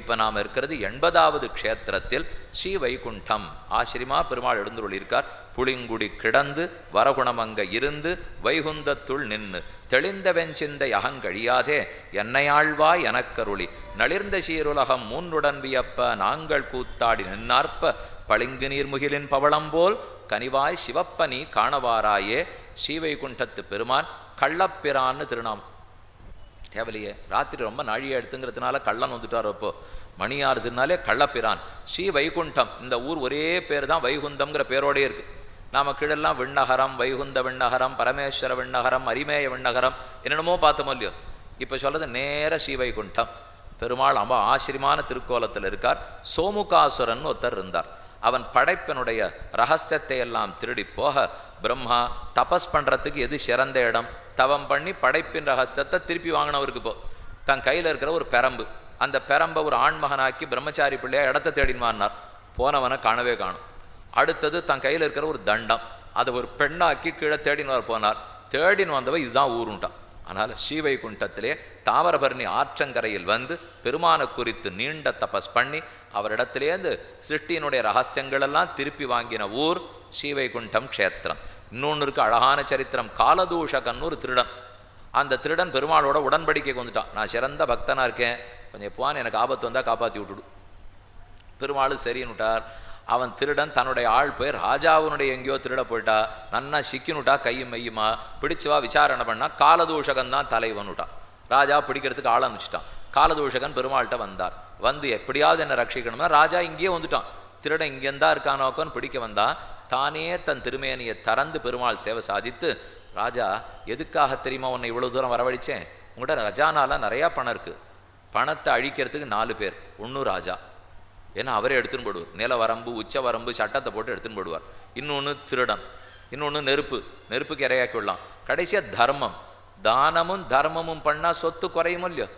இப்போ நாம் இருக்கிறது எண்பதாவது க்ஷேத்திரத்தில் ஸ்ரீ வைகுண்டம் ஆசிரியமா பெருமாள் எழுந்துள்ளிருக்கார் புளிங்குடி கிடந்து வரகுணமங்க இருந்து வைகுந்தத்துள் நின்னு தெளிந்த வெஞ்சிந்தை அகங்கழியாதே என்னையாழ்வா எனக்கருளி. நளிர்ந்த சீருலகம் மூன்றுடன் வியப்ப நாங்கள் கூத்தாடி நின்னார்ப்ப பளிங்கு நீர்முகிலின் பவளம்போல் கனிவாய் சிவப்ப நீ காணவாராயே ஸ்ரீவைகுண்டத்து பெருமான் கள்ளப்பிரான்னு திருநாமம். தேவலையே ராத்திரி ரொம்ப நாழியாக எடுத்துங்கிறதுனால கள்ளன் வந்துட்டார் அப்போ. மணியாறுதுனாலே கள்ளப்பிரான். ஸ்ரீ வைகுண்டம். இந்த ஊர் ஒரே பேர் தான் வைகுந்தம்ங்கிற பேரோடே இருக்கு. நாம கீழெல்லாம் விண்ணகரம் வைகுந்த விண்ணகரம் பரமேஸ்வர விண்ணகரம் அரிமேய விண்ணகரம் என்னென்னமோ பார்த்தோமோ இல்லையோ. இப்போ சொல்கிறது நேர ஸ்ரீ வைகுண்டம். பெருமாள் ரொம்ப ஆச்சரியமான திருக்கோலத்தில் இருக்கார். சோமுகாசுரன் ஒருத்தர் இருந்தார். அவன் படைப்பினுடைய ரகசியத்தை எல்லாம் திருடி போக பிரம்மா தபஸ் பண்ணுறதுக்கு எது சிறந்த இடம்? தவம் பண்ணி படைப்பின் ரகசியத்தை திருப்பி வாங்கினவருக்கு போ. தன் கையில் இருக்கிற ஒரு பெரம்பு. அந்த பெரம்பை ஒரு ஆண்மகனாக்கி பிரம்மச்சாரி பிள்ளையாக இடத்த தேடினார் போனவனை காணவே காணும். அடுத்தது தன் கையில் இருக்கிற ஒரு தண்டம். அதை ஒரு பெண்ணாக்கி கீழே தேடினார் போனார். தேடின்னு வந்தவன் இதுதான் ஊருண்டான் ஆனால் ஸ்ரீவைகுண்டத்திலே தாவரபரணி ஆற்றங்கரையில் வந்து பெருமானை குறித்து நீண்ட தபஸ் பண்ணி அவரிடத்திலேருந்து சிருஷ்டியினுடைய ரகசியங்களெல்லாம் திருப்பி வாங்கின ஊர் ஸ்ரீவைகுண்டம் க்ஷேத்திரம். இன்னொன்று இருக்குது அழகான சரித்திரம் காலதூஷகன்னு ஒரு திருடன். அந்த திருடன் பெருமாளோட உடன்படிக்கைக்கு வந்துட்டான் நான் சிறந்த பக்தனாக இருக்கேன். கொஞ்சம் எப்போவான்னு எனக்கு ஆபத்து வந்தால் காப்பாற்றி விட்டுடு. பெருமாள் சரின்னுட்டார். அவன் திருடன் தன்னுடைய ஆள் போய் ராஜாவுனுடைய எங்கேயோ திருட போயிட்டா நன்னா சிக்கினுட்டா கையும் மையுமா பிடிச்சவா விசாரணை பண்ணா காலதூஷகன் தான் தலைவனுட்டான் ராஜா பிடிக்கிறதுக்கு ஆள் அனுப்பிச்சிட்டான். காலதூஷகன் பெருமாள்கிட்ட வந்தார். வந்து எப்படியாவது என்னை ரட்சிக்கணும்னா ராஜா இங்கேயே வந்துட்டான். திருடன் இங்கேருந்தா இருக்கானோக்கன்னு பிடிக்க வந்தான் தானே தன் திருமேனியை திறந்து பெருமாள் சேவை சாதித்து ராஜா எதுக்காக தெரியுமா உன்னை இவ்வளோ தூரம் வரவழிச்சேன்? உங்கள்கிட்ட ரஜானால நிறையா பணம் இருக்குது பணத்தை அழிக்கிறதுக்கு நாலு பேர். ஒன்று ராஜா. ஏன்னா அவரே எடுத்துன்னு போடுவார். நில வரம்பு உச்ச வரம்பு சட்டத்தை போட்டு எடுத்துன்னு போடுவார். இன்னொன்று திருடன் இன்னொன்று நெருப்பு நெருப்புக்கு இரையாக்கி விடலாம். கடைசியாக தர்மம். தானமும் தர்மமும் பண்ணால் சொத்து குறையுமோ இல்லையோ?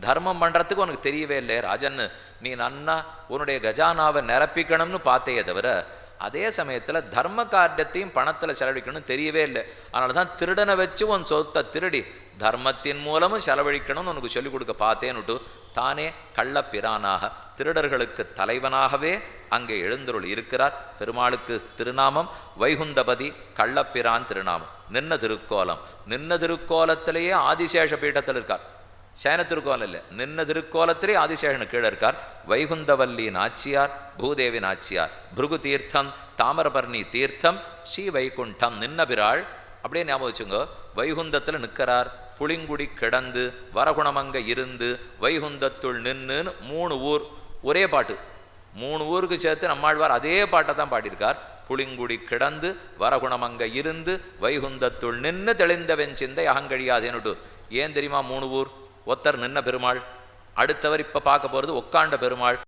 தர்மம் பண்ணுறதுக்கு உனக்கு தெரியவே இல்லை ராஜன்னு. நீ நன்னா உன்னுடைய கஜானாவை நிரப்பிக்கணும்னு பார்த்தே தவிர அதே சமயத்தில் தர்ம காரியத்தையும் பணத்தில் செலவழிக்கணும்னு தெரியவே இல்லை. அதனால தான் திருடனை வச்சு உன் சொத்தை திருடி தர்மத்தின் மூலமும் செலவழிக்கணும்னு உனக்கு சொல்லிக் கொடுக்க பார்த்தேன்னுட்டு தானே கள்ளப்பிரானாக திருடர்களுக்கு தலைவனாகவே அங்கே எழுந்தருள் இருக்கிறார். பெருமாளுக்கு திருநாமம் வைகுந்தபதி கள்ளப்பிரான் திருநாமம். நின்ன திருக்கோலம் நின்ன திருக்கோலத்திலேயே ஆதிசேஷ பீட்டத்தில் இருக்கார். சேன திருக்கோலம் இல்லை நின்ன திருக்கோலத்திலே ஆதிசேஷனு கீழே இருக்கார். வைகுந்தவல்லி நாச்சியார் பூதேவி நாச்சியார் பிருகு தீர்த்தம் தாமரபர்ணி தீர்த்தம் ஸ்ரீ வைகுண்டம் நின்ன பிராள் அப்படியே ஞாபகம் வச்சுங்க வைகுந்தத்தில் நிற்கிறார். புளிங்குடி கிடந்து வரகுணமங்க இருந்து வைகுந்தத்துள் நின்னுன்னு மூணு ஊர். ஒரே பாட்டு. மூணு ஊருக்கு சேர்த்து நம்மாழ்வார் அதே பாட்டை தான் பாடியிருக்கார். புளிங்குடி கிடந்து வரகுணமங்க இருந்து வைகுந்தத்துள் நின்று தெளிந்தவன் சிந்தை அகங்கழியாதேனுட்டு. ஏன் தெரியுமா மூணு ஊர்? ஒத்தர் நின்ன பெருமாள். அடுத்தவர் இப்போ பார்க்க போகிறது உட்காண்ட பெருமாள்.